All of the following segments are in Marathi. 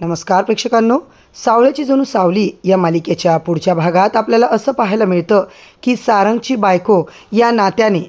नमस्कार प्रेक्षकांनो. सावळ्याची जणू सावली या मालिकेच्या पुढच्या भागात आपल्याला असं पाहायला मिळतं की सारंगची बायको या नात्याने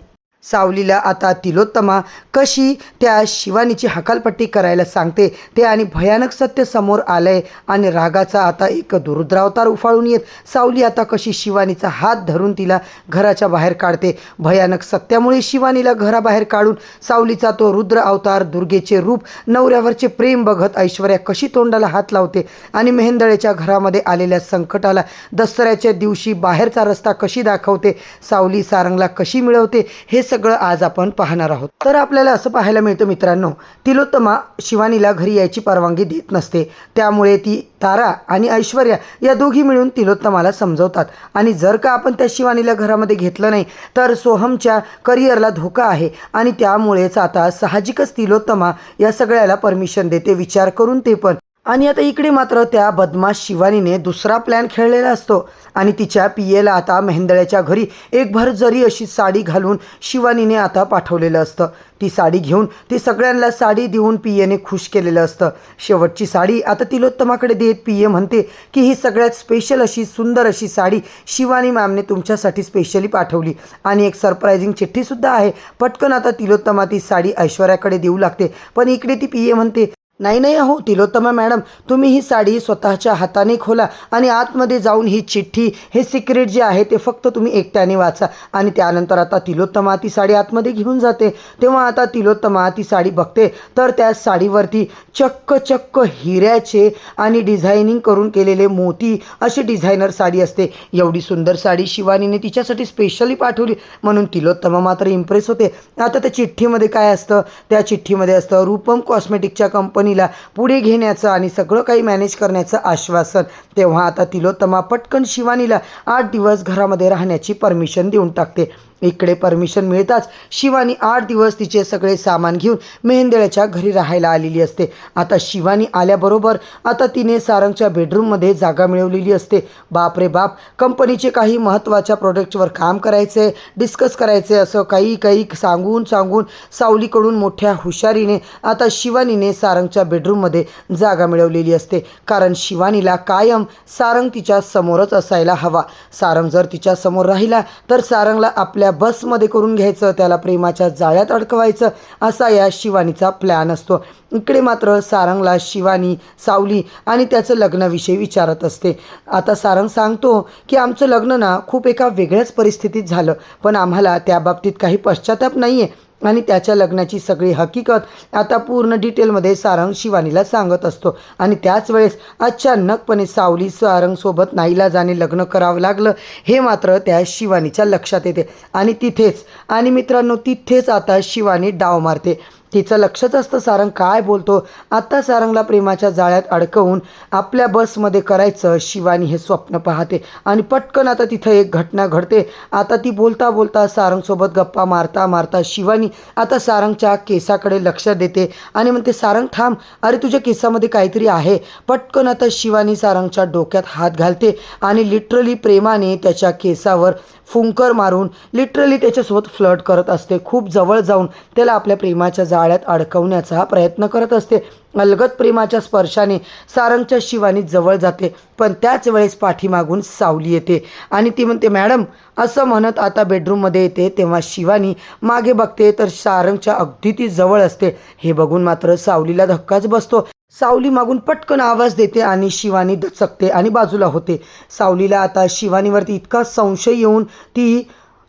सावलीला आता तिलोत्तमा कशी त्या शिवानीची हकालपट्टी करायला सांगते ते आणि भयानक सत्य समोर आलंय आणि रागाचा आता एक दुरुद्रावतार उफाळून येत सावली आता कशी शिवानीचा हात धरून तिला घराच्या बाहेर काढते. भयानक सत्यामुळे शिवानीला घराबाहेर काढून सावलीचा तो रुद्र अवतार दुर्गेचे रूप नवऱ्यावरचे प्रेम बघत ऐश्वर्या कशी तोंडाला हात लावते आणि मेहेंदळेच्या घरामध्ये आलेल्या संकटाला दसऱ्याच्या दिवशी बाहेरचा रस्ता कशी दाखवते सावली सारंगला कशी मिळवते हे सगळं सगळं आज आपण पाहणार आहोत. तर आपल्याला असं पाहायला मिळतं मित्रांनो तिलोत्तमा शिवानीला घरी यायची परवानगी देत नसते. त्यामुळे ती तारा आणि ऐश्वर्या या दोघी मिळून तिलोत्तमाला समजवतात. आणि जर का आपण त्या शिवानीला घरामध्ये घेतलं नाही तर सोहमच्या करिअरला धोका आहे. आणि त्यामुळेच आता साहजिकच तिलोत्तमा या सगळ्याला परमिशन देते. विचार करून ते पण आणि आता इकडे मात्र त्या बदमाश शिवानीने दुसरा प्लॅन खेळलेला असतो. आणि तिच्या पियेला आता मेहेंदळ्याच्या घरी एक भर जरी अशी साडी घालून शिवानीने आता पाठवलेलं असतं. ती साडी घेऊन ती सगळ्यांना साडी देऊन पियेने खुश केलेलं असतं. शेवटची साडी आता तिलोत्तमाकडे देत पिये म्हणते की ही सगळ्यात स्पेशल अशी सुंदर अशी साडी शिवानी मॅमने तुमच्यासाठी स्पेशली पाठवली. आणि एक सरप्रायझिंग चिठ्ठीसुद्धा आहे. पटकन आता तिलोत्तमा ती साडी ऐश्वर्याकडे देऊ लागते. पण इकडे ती पिये म्हणते नाही नाही अहो तिलोत्तमा मॅडम तुम्ही ही साडी स्वतःच्या हाताने खोला आणि आतमध्ये जाऊन ही चिठ्ठी हे सिक्रेट जे आहे ते फक्त तुम्ही एकट्याने वाचा आणि त्यानंतर आता तिलोत्तमा ती साडी आतमध्ये घेऊन जाते. तेव्हा आता तिलोत्तमा ती साडी बघते तर त्या साडीवरती चक्क चक्क हिऱ्याचे आणि डिझायनिंग करून केलेले मोती अशी डिझायनर साडी असते. एवढी सुंदर साडी शिवानीने तिच्यासाठी स्पेशली पाठवली. म्हणून तिलोत्तमा मात्र इम्प्रेस होते. आता त्या चिठ्ठीमध्ये काय असतं? त्या चिठ्ठीमध्ये असतं रूपम कॉस्मेटिकच्या कंपनी कंपनीला पुढे घेण्याचं आणि सगळं काही मॅनेज करण्याचं आश्वासन. तेव्हा आता तिलोत्तमा पटकन शिवानीला आठ दिवस घरामध्ये राहण्याची परमिशन देऊन टाकते. इकडे परमिशन मिळताच शिवानी आठ दिवस तिचे सगळे सामान घेऊन मेहेंदळ्याच्या घरी राहायला आलेली असते. आता शिवानी आल्याबरोबर आता तिने सारंगच्या बेडरूममध्ये जागा मिळवलेली असते. बाप रे बाप कंपनीचे काही महत्त्वाच्या प्रोडक्टवर काम करायचे डिस्कस करायचे असं काही काही सांगून सांगून सावलीकडून मोठ्या हुशारीने आता शिवानीने सारंगच्या बेडरूममध्ये जागा मिळवलेली असते. कारण शिवानीला कायम सारंग तिच्या समोरच असायला हवा. सारंग जर तिच्या समोर राहिला तर सारंगला आपल्या बसमध्ये करून घ्यायचं त्याला प्रेमाच्या जाळ्यात अडकवायचं असा या शिवानीचा प्लॅन असतो. इकडे मात्र सारंगला शिवानी सावली आणि त्याचं लग्नाविषयी विचारत असते. आता सारंग सांगतो की आमचं लग्न ना खूप एका वेगळ्याच परिस्थितीत झालं पण आम्हाला त्या बाबतीत काही पश्चाताप नाही आहे आणि त्याच्या लग्नाची सगळी हकीकत आता पूर्ण डिटेलमध्ये सारंग शिवानीला सांगत असतो. आणि त्याच वेळेस अचानकपणे सावली सारंगसोबत नाईला जाणे लग्न करावं लागलं. हे मात्र त्या शिवानीच्या लक्षात येते. आणि तिथेच आणि मित्रांनो तिथेच आता शिवानी डाव मारते. तिचं लक्षच असतं सारंग काय बोलतो. आत्ता सारंगला प्रेमाच्या जाळ्यात अडकवून आपल्या बसमध्ये करायचं शिवानी हे स्वप्न पाहते. आणि पटकन आता तिथं एक घटना घडते. आता ती बोलता बोलता सारंगसोबत गप्पा मारता मारता शिवानी आता सारंगच्या केसाकडे लक्ष देते. आणि म्हणते सारंग थांब. अरे तुझ्या केसामध्ये काहीतरी आहे. पटकन आता शिवानी सारंगच्या डोक्यात हात घालते. आणि लिटरली प्रेमाने त्याच्या केसावर फुंकर मारून लिटरली त्याच्यासोबत फ्लर्ट करत असते. खूप जवळ जाऊन त्याला आपल्या प्रेमाच्या जाळ्यात अडकवण्याचा प्रयत्न करत असते. अलगत प्रेमाच्या स्पर्शाने सारंगच्या शिवानी जवळ जाते पण त्याच वेळेस पाठीमागून सावली येते. आणि ती म्हणते मॅडम असं म्हणत आता बेडरूममध्ये येते तेव्हा शिवानी मागे बघते तर सारंगच्या अगदी ती जवळ असते. हे बघून मात्र सावलीला धक्काच बसतो. सावली मागून पटकन आवाज देते आणि शिवानी दचकते आणि बाजूला होते. सावलीला आता शिवानीवरती इतका संशय येऊन ती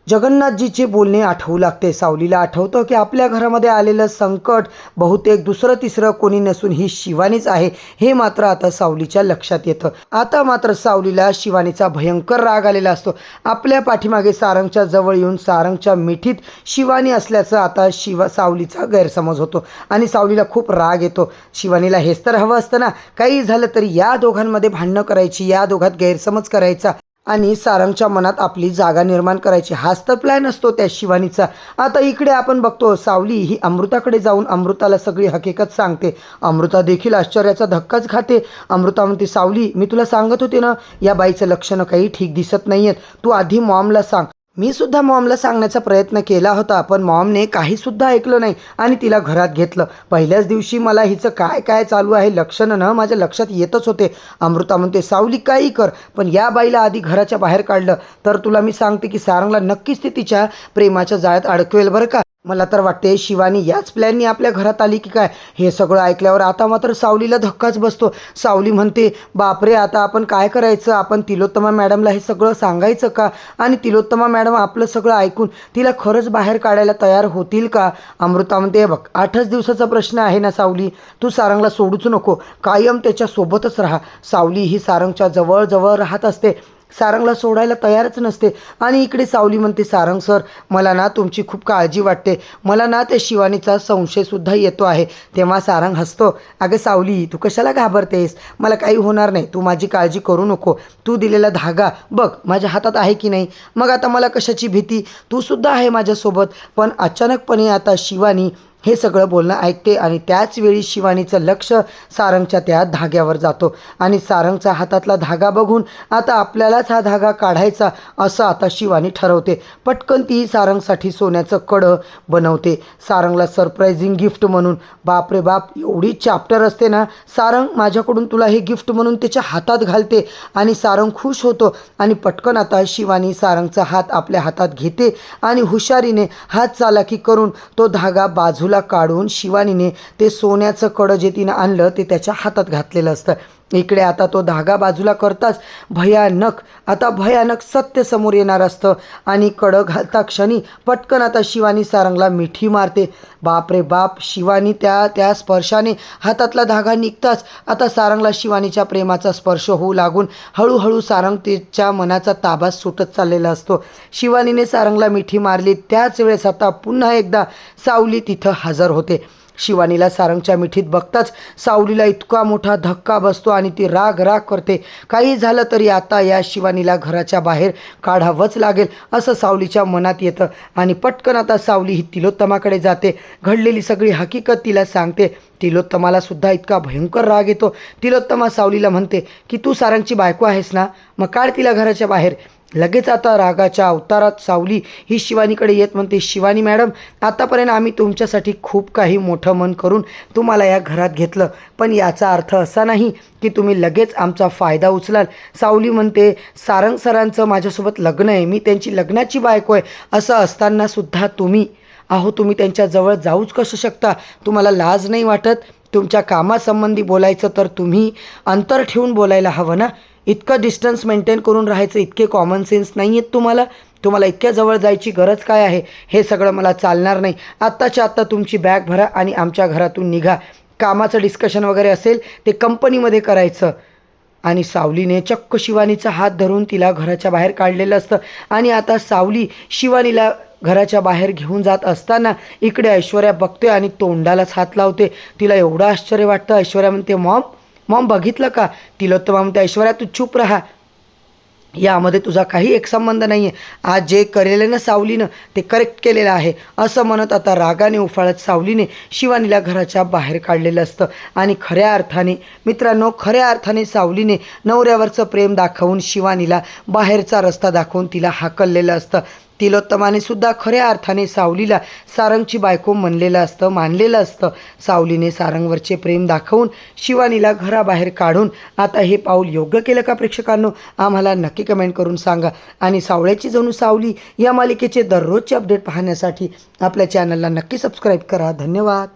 जगन्नाथजीचे बोलणे आठवू लागते. सावलीला आठवतं की आपल्या घरामध्ये आलेलं संकट बहुतेक दुसरं तिसरं कोणी नसून ही शिवानीच आहे हे मात्र आता सावलीच्या लक्षात येतं. आता मात्र सावलीला शिवानीचा भयंकर राग आलेला असतो. आपल्या पाठीमागे सारंगच्या जवळ येऊन सारंगच्या मिठीत शिवानी असल्याचं आता शिवा सावलीचा गैरसमज होतो आणि सावलीला खूप राग येतो. शिवानीला हेच तर हवं असतं ना काही झालं तरी या दोघांमध्ये भांडणं करायची या दोघात गैरसमज करायचा. आणि सारंगच्या मनात आपली जागा निर्माण करायची हाच तर प्लॅन असतो त्या शिवानीचा. आता इकडे आपण बघतो सावली ही अमृताकडे जाऊन अमृताला सगळी हकीकत सांगते. अमृता देखील आश्चर्याचा धक्काच खाते. अमृता म्हणते सावली मी तुला सांगत होते ना या बाईचं लक्षणं काही ठीक दिसत नाही आहेत तू आधी मॉमला सांग. मी सुद्धा मॉमला सांगण्याचा प्रयत्न केला होता पण मॉमने काहीसुद्धा ऐकलं नाही आणि तिला घरात घेतलं. पहिल्याच दिवशी मला हिचं काय काय चालू आहे लक्षणं न माझ्या लक्षात येतच होते. अमृता म्हणते सावली काही कर पण या बाईला आधी घराच्या बाहेर काढलं. तर तुला मी सांगते की सारंगला नक्कीच ती तिच्या प्रेमाच्या जाळ्यात अडकवेल बरं का? मला तर वाटते शिवानी याच प्लॅननी आपल्या घरात आली की काय? हे सगळं ऐकल्यावर आता मात्र सावलीला धक्काच बसतो. सावली म्हणते बापरे आता आपण काय करायचं? आपण तिलोत्तमा मॅडमला हे सगळं सांगायचं का? आणि तिलोत्तमा मॅडम आपलं सगळं ऐकून तिला खरंच बाहेर काढायला तयार होतील का? अमृता म्हणते "हे बघ आठच दिवसाचा प्रश्न आहे ना सावली. तू सारंगला सोडूच नको. कायम त्याच्यासोबतच राहा. सावली ही सारंगच्या जवळजवळ राहत असते. सारंगला सोडायला तयारच नसते. आणि इकडे सावली म्हणते सारंग सर मला ना तुमची खूप काळजी वाटते. मला ना त्या शिवानीचा संशयसुद्धा येतो आहे. तेव्हा सारंग हसतो. अगं सावली तू कशाला घाबरतेस? मला काही होणार नाही. तू माझी काळजी करू नको. तू दिलेला धागा बघ माझ्या हातात आहे की नाही? मग आता मला कशाची भीती? तूसुद्धा आहे माझ्यासोबत. पण अचानकपणे आता शिवानी हे सगळं बोलणं ऐकते आणि त्याचवेळी शिवानीचं लक्ष सारंगच्या त्या धाग्यावर जातो. आणि सारंगचा हातातला धागा बघून आता आपल्यालाच हा धागा काढायचा असं आता शिवानी ठरवते. पटकन ती सारंगसाठी सोन्याचं कडं बनवते. सारंगला सरप्रायझिंग गिफ्ट म्हणून बापरे बाप एवढी चॅप्टर असते ना. सारंग माझ्याकडून तुला हे गिफ्ट म्हणून त्याच्या हातात घालते. आणि सारंग खुश होतो आणि पटकन आता शिवानी सारंगचा हात आपल्या हातात घेते आणि हुशारीने हात चालाकी करून तो धागा बाजूला काढून शिवानीने ते सोन्याचं कडं जे तिनं आणलं ते त्याच्या हातात घातलेलं असतं. इकडे आता तो धागा बाजूला करताच भयानक आता भयानक सत्य समोर येणार असतं. आणि कडं घालता क्षणी पटकन आता शिवानी सारंगला मिठी मारते. बाप रे बाप शिवानी त्या त्या स्पर्शाने हातातला धागा निघताच आता सारंगला शिवानीच्या प्रेमाचा स्पर्श होऊ लागून हळूहळू सारंग तिच्या मनाचा ताबा सुटत चाललेला असतो. शिवानीने सारंगला मिठी मारली. त्याच वेळेस आता पुन्हा एकदा सावली तिथं हजर होते. शिवानीला सारंगच्या मिठीत बघताच सावलीला इतका मोठा धक्का बसतो आणि ती राग राग करते. काही झालं तरी आता या शिवानीला घराच्या बाहेर काढावंच लागेल असं सावलीच्या मनात येतं. आणि पटकन आता सावली ही तिलोत्तमाकडे जाते. घडलेली सगळी हकीकत तिला सांगते. तिलोत्तमाला सुद्धा इतका भयंकर राग येतो. तिलोत्तमा सावलीला म्हणते की तू सारंगची बायको आहेस ना? मग काढ तिला घराच्या बाहेर. लगेच आता रागाच्या अवतारात सावली. ही शिवानीकडे येत म्हणते शिवानी मॅडम आतापर्यंत आम्ही तुमच्यासाठी खूप काही मोठं मन करून तुम्हाला या घरात घेतलं. पण याचा अर्थ असा नाही की तुम्ही लगेच आमचा फायदा उचलाल. सावली म्हणते सारंग सरांचं माझ्यासोबत लग्न आहे. मी त्यांची लग्नाची बायको आहे. असं असताना सुद्धा तुम्ही अहो तुम्ही त्यांच्याजवळ जाऊच कसं शकता? तुम्हाला लाज नाही वाटत? तुमच्या कामासंबंधी बोलायचं तर तुम्ही अंतर ठेवून बोलायला हवं ना? इतकं डिस्टन्स मेंटेन करून राहायचं इतके कॉमन सेन्स नाही आहेत तुम्हाला. तुम्हाला इतक्या जवळ जायची गरज काय आहे? हे सगळं मला चालणार नाही. आत्ताच्या आत्ता तुमची बॅग भरा आणि आमच्या घरातून निघा. कामाचं डिस्कशन वगैरे असेल ते कंपनीमध्ये करायचं. आणि सावलीने चक्क शिवानीचा हात धरून तिला घराच्या बाहेर काढलेलं असतं. आणि आता सावली शिवानीला घराच्या बाहेर घेऊन जात असताना इकडे ऐश्वर्या बघते आणि तोंडालाच हात लावते. तिला एवढं आश्चर्य वाटतं. ऐश्वर्या म्हणते मॉम मॉम बघितलं का? तिलोत्तमा म्हणते ऐश्वर्या तू चूप राहा. यामध्ये तुझा काही एक संबंध नाही आहे आज जे करेलेनं ना सावलीनं ते करेक्ट केलेलं आहे. असं म्हणत आता रागाने उफाळत सावलीने शिवानीला घराच्या बाहेर काढलेलं असतं. आणि खऱ्या अर्थाने मित्रांनो खऱ्या अर्थाने सावलीने नवऱ्यावरचं प्रेम दाखवून शिवानीला बाहेरचा रस्ता दाखवून तिला हाकललेलं असतं. तिलोत्तमाने सुद्धा खऱ्या अर्थाने सावलीला सारंगची बायको म्हणलेलं असतं मानलेलं असतं. सावलीने सारंगवरचे प्रेम दाखवून शिवानीला घराबाहेर काढून आता हे पाऊल योग्य केलं का प्रेक्षकांनो? आम्हाला नक्की कमेंट करून सांगा. आणि सावळ्याची जणू सावली या मालिकेचे दररोजचे अपडेट पाहण्यासाठी आपल्या चॅनलला नक्की सबस्क्राईब करा. धन्यवाद.